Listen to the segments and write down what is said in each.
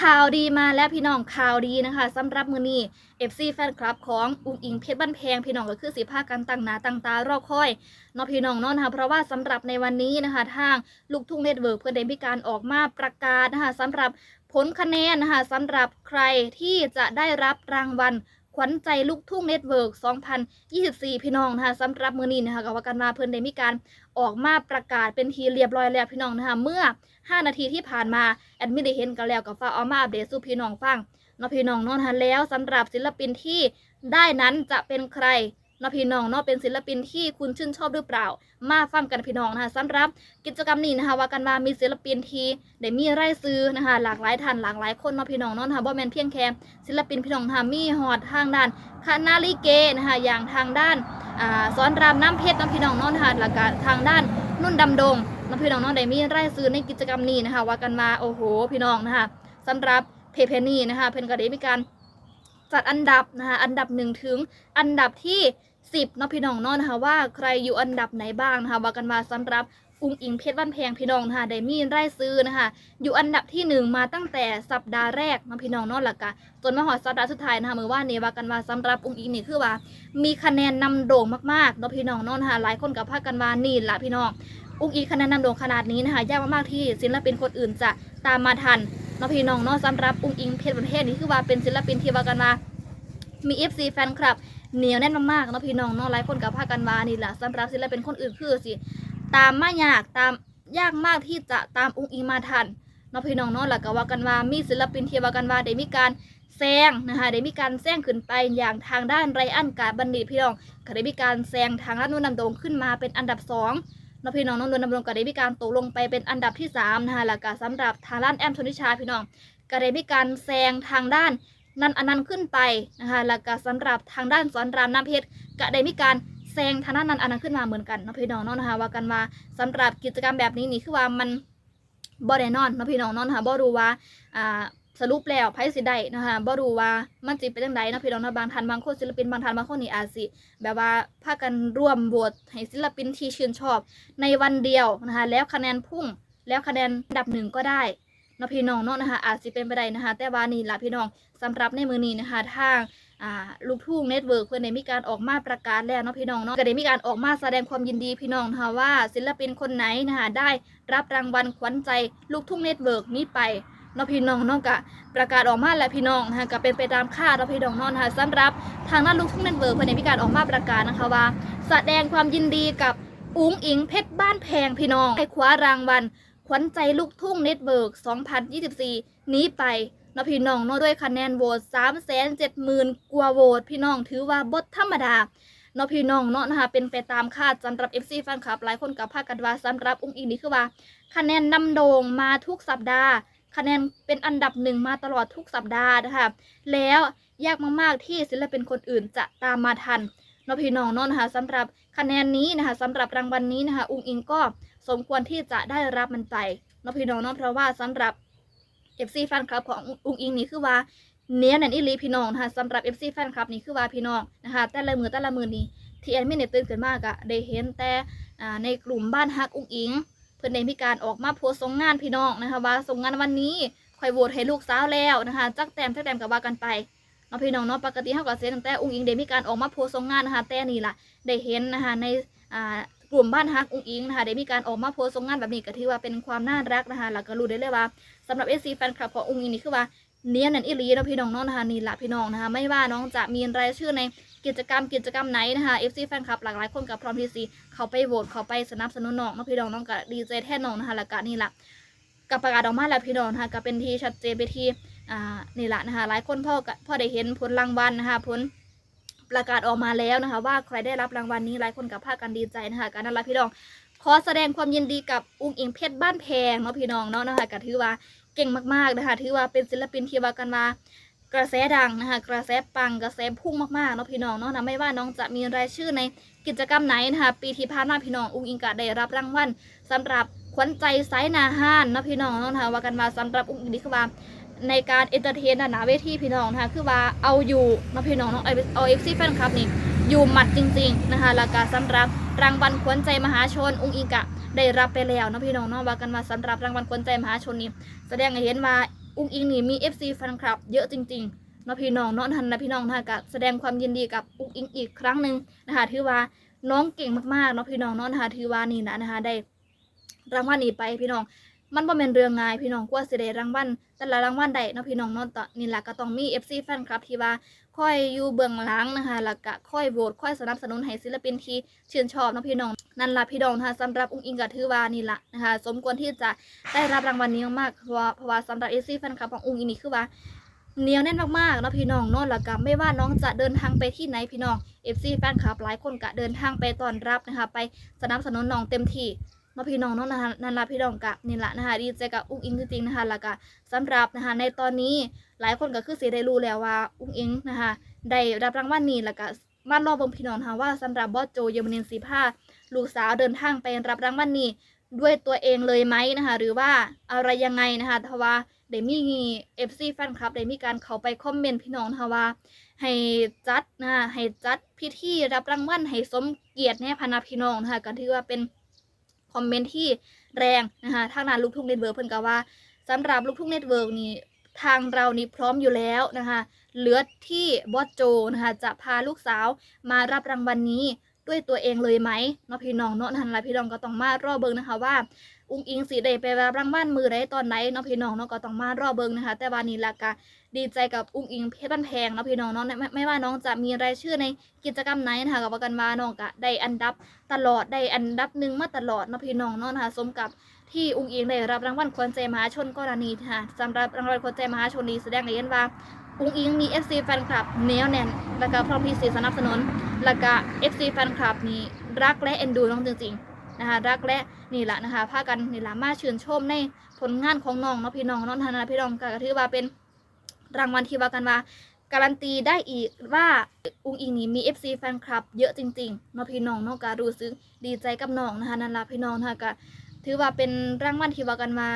ข่าวดีมาแล้วพี่น้องข่าวดีนะคะสำหรับมือนี้เอฟซีแฟนคลับของอุ้งอิงเพชรบ้านแพงพี่น้องก็คือสีผ้ากันตั้งหนาตั้งตารอคอยเนาะพี่น้องเนาะนะคะเพราะว่าสำหรับในวันนี้นะคะทางลูกทุ่งเน็ตเวิร์กเพื่อนเดมพิการออกมาประกาศนะคะสำหรับผลคะแนนนะคะสำหรับใครที่จะได้รับรางวัล ขวัญใจลูกทุ่งเน็ตเวิร์ก 2024 พี่น้องนะคะสำหรับมือนี้นะคะกับว่ากันมาเพิ่นได้มีการออกมาประกาศเป็นทีเรียบร้อยแล้วพี่น้องนะคะเมื่อ 5 นาทีที่ผ่านมาแอดมินได้เห็นกันแล้วก็ฝากเอามาอัปเดตสู่พี่น้องฟังเนาะพี่น้องเนาะนะคะแล้วสำหรับศิลปินที่ได้นั้นจะเป็นใคร นาะพี่น้องเนาะเป็นศิลปินที่คุณชื่นชอบหรือเปล่า มาฟังกันพี่น้องนะคะสำหรับกิจกรรมนี้นะคะว่ากันว่ามีศิลปินทีได้มีรายซื้อนะคะหลากหลายท่านหลากหลายคนเนาะพี่น้องเนาะนะคะบ่แมนเพียงแค่ศิลปินพี่น้องนะคะมีฮอดทางด้านคณะลิเกนะคะอย่างทางด้านอ่าสอนรามน้ำเพชรเนาะพี่น้องเนาะนะคะแล้วก็ทางด้านนุ่นดำดงน้องพี่น้องน้องได้มีรายซื้อในกิจกรรมนี้นะคะว่ากันมาโอ้โหพี่น้องนะคะสำหรับเพเพนี่นะคะเพิ่นก็ได้มีการจัดอันดับนะคะอันดับหนึ่งถึงอันดับที่ สิบเนาะพี่น้องเนาะนะคะว่าใครอยู่อันดับไหนบ้างนะคะว่ากันมาสำหรับอุ้งอิงเพชรบ้านแพงพี่น้องนะคะได้มีไรายซื้อนะคะอยู่อันดับที่หนึ่งมาตั้งแต่สัปดาห์แรกนาะพี่น้องนาะหลักกะจนมาหอดสัปดาห์สุดท้ายนะคะมือว่านี่ว่ากันมาสำหรับอุ้งอิงนี่คือว่า มีคะแนนนำโด่งมากๆเนาะพี่น้องนาะนะคะหลายคนกับพากันมานี่ละพี่น้องอุ้งอีคะแนนนำโด่งขนาดนี้นะคะยากมากๆที่ศิลปินคนอื่นจะตามมาทันเนาะพี่น้องเนาะสำหรับอุ้งอิงเพชรประเทศนี้คือว่าเป็นศิลปินที่ว่ากันมามี FC แฟนคลับ เหนียวแน่นมากๆเนาะพี่น้องเนาะหลายคนกับพากันมานี่แหละสำหรับศิลปินคนอื่นคือสิตามไมายากตามยากมากที่จะตามอุ้งอิงมาทันเนาะพี่น้องเนาะแล้วก็ว่ากันว่ามีศิลปินเที่ว่ากันว่าได้มีการแซงนะคะได้มีการแซงขึ้นไปอย่างทางด้านไรอันกาบัณฑิตพี่น้องก็ได้มีการแซงทางด้านนุ่นนำโด่งขึ้นมาเป็นอันดับสองเนาะพี่น้องน้องนวลดำรงก็ได้มีการตกลงไปเป็นอันดับที่3นะคะแล้วก็สำหรับทางด้านแอมชนิชาพี่น้องก็ได้มีการแซงทางด้าน นันอนันต์ขึ้นไปนะคะแล้วก็สำหรับทางด้านสอนรามน้ำเพชรก็ได้มีการแซงทางด้านนันอนันต์ขึ้นมาเหมือนกันเนาะพี่น้องเนาะนะคะว่ากันว่าสำหรับกิจกรรมแบบนี้นี่คือว่ามันบ่แน่นอนเนาะพี่น้องเนาะนะคะบ่รู้ว่าอ่าสรุปแล้วไพ่สิได้นะคะบ่รู้ว่ามันสิเป็นจังไดนะพี่น้องนะบางท่านบางคนศิลปินบางท่านบางคนนี่อาจสิแบบว่าพากันร่วมโหวตให้ศิลปินที่ชื่นชอบ ในวันเดียวนะคะแล้วคะแนนพุ่งแล้วคะแนนดับหนึ่งก็ได้ นาะพี่น้องเนาะนะคะอาจจะเป็นไปได้นะคะ แต่ว่านี่ละพี่น้องสำหรับในมือนี้นะคะทางลูกทุ่งเน็ตเวิร์กเพื่อนได้มีการออกมาประกาศแล้วเนาะพี่น้องเนาะก็ได้มีการออกมาแสดงความยินดีพี่น้องนะคะว่าศิลปินคนไหนนะคะได้รับรางวัลขวัญใจลูกทุ่งเน็ตเวิร์กนี้ไปเนาะพี่น้องเนาะกะประกาศออกมาแล้วพี่น้องนะคะก็เป็นไปตามคาดเนาะพี่น้องเนาะนะคะสำหรับทางด้านลูกทุ่งเน็ตเวิร์กเพื่อนได้มีการออกมาประกาศนะคะว่า แสดงความยินดีกับอุ้งอิงเพชรบ้านแพงพี่น้องให้คว้ารางวัล ขวัญใจลูกทุ่งเน็ตเวิร์ก2024 นี้ไปเนาะพี่น้องเนาะด้วยคะแนนโหวต370,000 กว่าโหวตพี่น้องถือว่าบทธรรมดาเนาะพี่น้องเนาะนะคะเป็นไปตามคาดสำหรับ FC แฟนคลับหลายคนกับพาคกันว่าสำหรับอุ้งอิงนี่คือว่า คะแนนนำโด่งมาทุกสัปดาห์ คะแนนเป็นอันดับหนึ่งมาตลอดทุกสัปดาห์นะคะแล้วยากมากๆที่ศิลปินคนอื่นจะตามมาทัน นาะพี่น้องเนาะนะคะสำหรับคะแนนนี้นะคะสำหรับรางวัลนนี้นะคะอุ้งอิงก็สมควรที่จะได้รับมันไปเนาะพี่น้องเนาะเพราะว่าสำหรับ FC แฟนคลับของอุ้งอิงนี่คือว่าเนี้ยนันอีหลีพี่น้องนะคะสำหรับ FC แฟนคลับนี่คือว่าพี่น้องนะคะแต่ละมือแต่ละมือนี้ที่แอดมินเนี่ยตื่นขึ้นมากอะได้เห็นแต่ในกลุ่มบ้านฮักอุ้งอิง เพื่อนได้มีการออกมาโพสต์ส่งงานพี่น้องนะคะว่าส่งงานวันนี้คอยโหวตให้ลูกสาวแล้วนะคะจักแต้มจักแต้มกับว่ากันไป เนาะพี่น้องเนาะปกติเฮาก็เสียตั้งแต่อุ้งอิงได้มีการออกมาโพสต์ส่งงานนะคะแต่นี่ล่ะได้เห็นนะคะในอ่ากลุ่มบ้านฮักอุ้งอิงนะคะได้มีการออกมาโพสต์ส่งงานแบบนี้ก็ถือว่าเป็นความน่ารักนะคะแล้วก็รู้ได้เลยว่าสำหรับ SC แฟนคลับของอุ้งอิงนี่คือว่าเนียนนั่นอีหลีเนาะพี่น้องเนาะนะคะนี่ล่ะพี่น้องนะคะไม่ว่าน้องจะมีรายชื่อในกิจกรรมกิจกรรมไหนนะคะ FC แฟนคลับหลากหลายคนกับพร้อมที่สิเขาไปโหวตเขาไปสนับสนุนน้องเนาะพี่น้องน้องก็ดีใจแทนน้องนะคะแล้วก็นี่ล่ะกับประกาศออกมาแล้วพี่น้องนะคะก็เป็นทีชัดเจนไปที่ อ่านี่แหละนะคะหลายคนพ่อพ่อได้เห็นผลรางวัลนะคะผลประกาศออกมาแล้วนะคะ ว่าใครได้รับรางวัลนี้หลายคนกับพากันดีใจนะคะการนั่นละพี่น้อง ขอแสดงความยินดีกับอุ้งอิงเพชรบ้านแพงเนาะพี่น้องเนาะนะคะก็ถือว่าเก่งมากๆนะคะถือว่าเป็นศิลปินที่ว่ากันมากระแสดังนะคะกระแสปังกระแสพุ่งมากๆเนาะพี่น้องเนาะนะไม่ว่าน้องจะมีรายชื่อในกิจกรรมไหนนะคะปีที่ผ่านมาพี่น้องอุ้งอิงก็ได้รับรางวัลสำหรับขวัญใจไซนาฮานเนาะพี่น้องเนาะนะคะว่ากันมาสำหรับอุ้งอิงนี่คือว่า ในการเอนเตอร์เทนนะนะเวทีพี่น้องนะคะคือว่าเอาอยู่นะพี่น้องเนาะเอาเอเอฟซีแฟนคลับนี่อยู่หมัดจริงๆนะคะแล้วก็สำหรับรางวัลขวัญใจมหาชนองค์อิงกะได้รับไปแล้วนะพี่น้องเนาะว่ากันมาสำหรับรางวัลขวัญใจมหาชนนี่แสดงให้เห็นว่าอุ้งอิงนี่มี FC แฟนคลับเยอะจริงๆนะพี่น้องเนาะทันนะพี่น้องนะคะแสดงความยินดีกับอุ้งอิงอีกครั้งหนึ่งนะคะถือว่าน้องเก่งมากๆเนาะพี่น้องเนาะนะคะถือว่านี่นะนะคะได้รางวัลนี้ไปพี่น้อง มันบ่แม่นเรื่องง่ายพี่น้องกว่าสิได้รางวัลแต่ละรางวัลได้เนาะพี่น้องเนาะตอนนี่แหละก็ต้องมี FC แฟนคลับที่ว่าคอยอยู่เบื้องหลังนะคะแล้วก็คอยโหวตคอยสนับสนุนให้ศิลปินที่ชื่นชอบเนาะพี่น้องนั่นล่ะพี่น้องนะคะสำหรับอุ้งอิงก็ถือว่านี่ล่ะนะคะสมควรที่จะได้รับรางวัลนี้มากๆเพราะว่าเพราะว่าสำหรับ FC แฟนคลับของอุ้งอิงนี่คือว่าเหนียวแน่นมากๆเนาะพี่น้องเนาะแล้วก็ไม่ว่าน้องจะเดินทางไปที่ไหนพี่น้อง FC แฟนคลับหลายคนก็เดินทางไปต้อนรับนะคะ ไปสนับสนุนน้องเต็มที่ เนาพี่น้องเนาะนะคะนันละพี่น้องกะนี่ละนะคะดีใจกับอุ้งอิงจริงๆนะคะแล้วก็สำหรับนะคะในตอนนี้หลายคนก็คือสิได้รู้แล้วว่าอุ้งอิงนะคะได้รับรางวัลนี้แล้วก็มารอบงพี่น้องนะคะว่าสำหรับบอสโจเยอมนินสีผ้าลูกสาวเดินทางไปรับรางวัลนี้ด้วยตัวเองเลยไหมนะคะหรือว่าอะไรยังไงนะคะเพราะว่าได้มีเอฟซีแฟนคลับได้มีการเขาไปคอมเมนต์พี่น้องนะคะว่า ให้จัดนะคะให้จัดพิธีรับรางวัลให้สมเกียรติแน่พนาพี่น้องนะคะก็ถือว่าเป็น คอมเมนต์ที่แรงนะคะทางนานลูกทุ่งเน็ตเวิร์กเพิ่นก็ว่าสำหรับลูกทุ่งเน็ตเวิร์กนี่ทางเรานี่พร้อมอยู่แล้วนะคะเหลือที่บอสโจนะคะจะพาลูกสาวมารับรางวัลนนี้ด้วยตัวเองเลยไหมเนาะพี่น้องเนาะนั่นละพี่น้องก็ต้องมารอเบิ่งนะคะว่า อุ้งอิงสีได้ไปรับรางวัลมือได้ตอนไหนเนาะพี่น้องเนาะก็ต้องมารอเบิงนะคะ แต่ว่านี่ละกะดีใจกับอุ้งอิงเพชรบ้านแพงเนาะพี่น้องเนาะไม่ไม่ว่าน้องจะมีรายชื่อในกิจกรรมไหนนะคะกับว่ากันว่าน้องก็ได้อันดับตลอดได้อันดับหนึ่งมาตลอดเนาะพี่น้องเนาะนะคะสมกับที่อุ้งอิงได้รับรางวัลขวัญใจมหาชนกรณีค่ะสำหรับรางวัลขวัญใจมหาชนนี้แสดงให้เห็นว่าอุ้งอิงมี FC แฟนคลับเนียวแน่น แล้วก็พร้อมที่จะสนับสนุน แล้วก็ FC แฟนคลับนี่รักและเอ็นดูน้องจริงๆ นะคะรักและนี่แหละนะคะพากันนี่แหละมาชื่นชมในผลงานของน้องเนาะพี่น้องเนาะนะพี่น้องก็ถือว่าเป็นรางวัลที่ว่ากันว่าการันตีได้อีกว่าอุ้งอิงนี่มี FC แฟนคลับเยอะจริงๆเนาะพี่น้องเนาะก็รู้สึกดีใจกับน้องนะคะนั่นละพี่น้องนะคะก็ถือว่าเป็นรางวัลที่ว่ากันมา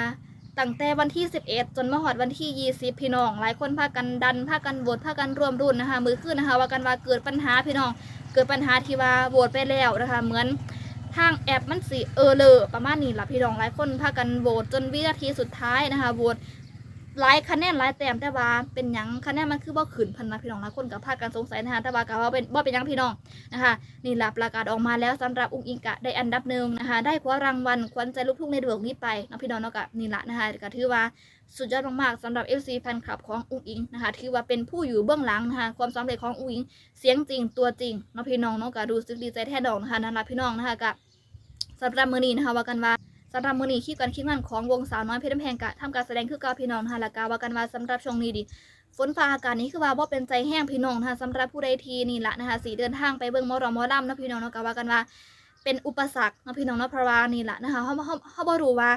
ตั้งแต่วันที่ 11 จนมาหอดวันที่ 20 พี่น้อง หลายคนพากันดันพากันโหวตพากันรวมรุ่นนะคะ มือขึ้นนะคะ ว่ากันว่าเกิดปัญหาพี่น้อง เกิดปัญหาที่ว่าโหวตไปแล้วนะคะ เหมือน ทางแอปมันสิเออเลอประมาณนี้ละพี่น้องหลายคนพากันโหวตจนวินาทีสุดท้ายนะคะโหวตหลายคะแนนหลายแต้มแต่ว่าเป็นยังคะแนนมันคือบ่ขึ้นพันนะพี่น้องหลายคนกับพากันสงสัยนะคะแต่ว่าก็ว่าเป็นบ่เป็นยังพี่น้องนะคะนี่ล่ะประกาศออกมาแล้วสำหรับอุ้งอิงกะได้อันดับหนึ่งนะคะได้คว้ารางวัลขวัญใจลูกทุ่งในดวงนี้ไปนะพี่น้องเนาะกนี่ละนะคะก็ถือว่าสุดยอดมากๆสำหรับ FC แฟนคลับของอุ้งอิงนะคะถือว่าเป็นผู้อยู่เบื้องหลังนะคะความสำเร็จของอุ้งอิงเสียงจริงตัวจริงนะพี่น้องเนาะก็รู้สึกดีใจแท้ดอกนะคะนั่นละพี่น้องนะคะกะ สำหรับมือนี้นะคะว่ากันว่าสำหรับมือนี้คลิปกันคลิปงานของวงสาวน้อยเพชรบ้านแพงกะทำการแสดงคือเกาพี่น้องนะคะละกาว่ากันว่าสำหรับช่วงนี้ดิฝนฟ้าอากาศนี้คือว่าบ่เป็นใจแห้งพี่น้องนะคะสำหรับผู้ใดทีนี่ละนะคะสีเดินทางไปเบิ่งมอรอมอลำนะพี่น้องเนาะกะว่ากันว่าเป็นอุปสรรคนะพี่น้องเนาะเพราะว่านี่ละนะคะเขาเขาเขาบ่รู้ว่า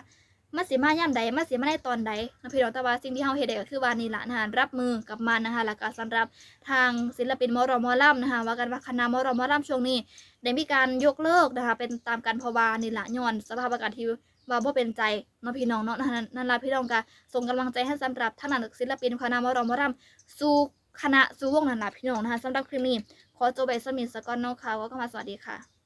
มันสิมาย่ามใดมันสิมาในตอนใดนะพี่น้องแต่ว่าสิ่งที่เฮาเฮ็ดได้ก็คือว่านี่ละนะคะรับมือกับมันนะคะแล้วก็สำหรับทางศิลปินมอรอมอลำนะคะว่ากันว่าคณะมอรอมอลำช่วงนี้ได้มีการยกเลิกนะคะเป็นตามกันเพวานี่ละย้อนสภาพอากาศที่ว่าบ่เป็นใจเนาะพี่น้องเนาะนั่นล่ะพี่น้องก็ส่งกำลังใจให้สำหรับท่านนักศิลปินคณะมอรอมรำสู่คณะสู่วงนั่นล่ะพี่น้องนะคะสำหรับคลิปนี้ขอจบไปสมิธสกอนเนาะค่ะว่าก็มาสวัสดีค่ะ